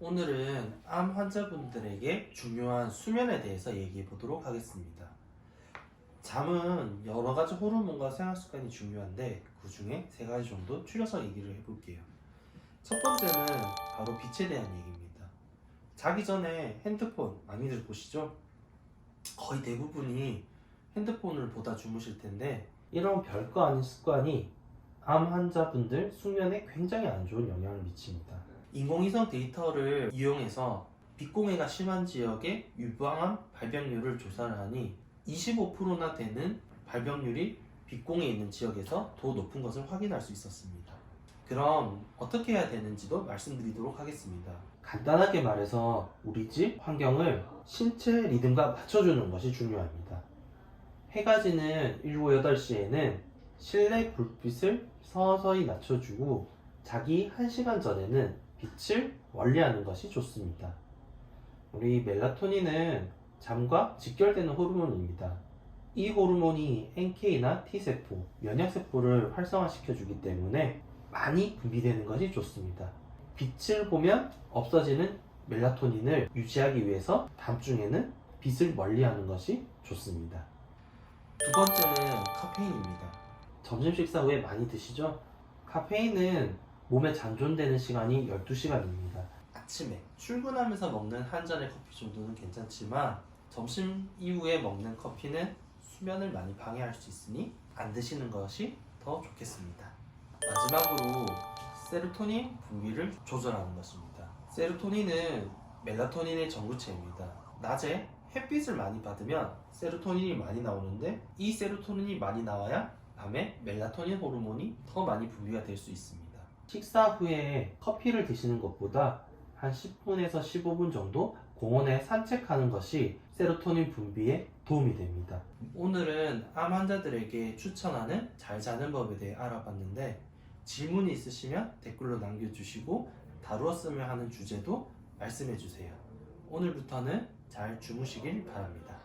오늘은 암 환자분들에게 중요한 수면에 대해서 얘기해 보도록 하겠습니다. 잠은 여러 가지 호르몬과 생활 습관이 중요한데 그 중에 세 가지 정도 추려서 얘기를 해볼게요. 첫 번째는 바로 빛에 대한 얘기입니다. 자기 전에 핸드폰 많이들 보시죠? 거의 대부분이 핸드폰을 보다 주무실 텐데 이런 별거 아닌 습관이 암 환자분들 숙면에 굉장히 안 좋은 영향을 미칩니다. 인공위성 데이터를 이용해서 빛공해가 심한 지역의 유방암 발병률을 조사를 하니 25%나 되는 발병률이 빛공해 있는 지역에서 더 높은 것을 확인할 수 있었습니다. 그럼 어떻게 해야 되는지도 말씀드리도록 하겠습니다. 간단하게 말해서 우리 집 환경을 신체 리듬과 맞춰주는 것이 중요합니다. 해가 지는 7, 8시에는 실내 불빛을 서서히 낮춰주고 자기 1시간 전에는 빛을 원리하는 것이 좋습니다. 우리 멜라토닌은 잠과 직결되는 호르몬입니다. 이 호르몬이 NK나 T세포, 면역세포를 활성화시켜주기 때문에 많이 분비되는 것이 좋습니다. 빛을 보면 없어지는 멜라토닌을 유지하기 위해서 밤중에는 빛을 멀리하는 것이 좋습니다. 두 번째는 카페인입니다. 점심 식사 후에 많이 드시죠? 카페인은 몸에 잔존되는 시간이 12시간입니다. 아침에 출근하면서 먹는 한 잔의 커피 정도는 괜찮지만 점심 이후에 먹는 커피는 수면을 많이 방해할 수 있으니 안 드시는 것이 더 좋겠습니다. 마지막으로 세로토닌 분비를 조절하는 것입니다. 세로토닌은 멜라토닌의 전구체입니다. 낮에 햇빛을 많이 받으면 세로토닌이 많이 나오는데 이 세로토닌이 많이 나와야 밤에 멜라토닌 호르몬이 더 많이 분비가 될 수 있습니다. 식사 후에 커피를 드시는 것보다 한 10분에서 15분 정도 공원에 산책하는 것이 세로토닌 분비에 도움이 됩니다. 오늘은 암 환자들에게 추천하는 잘 자는 법에 대해 알아봤는데 질문이 있으시면 댓글로 남겨주시고 다루었으면 하는 주제도 말씀해 주세요. 오늘부터는 잘 주무시길 바랍니다.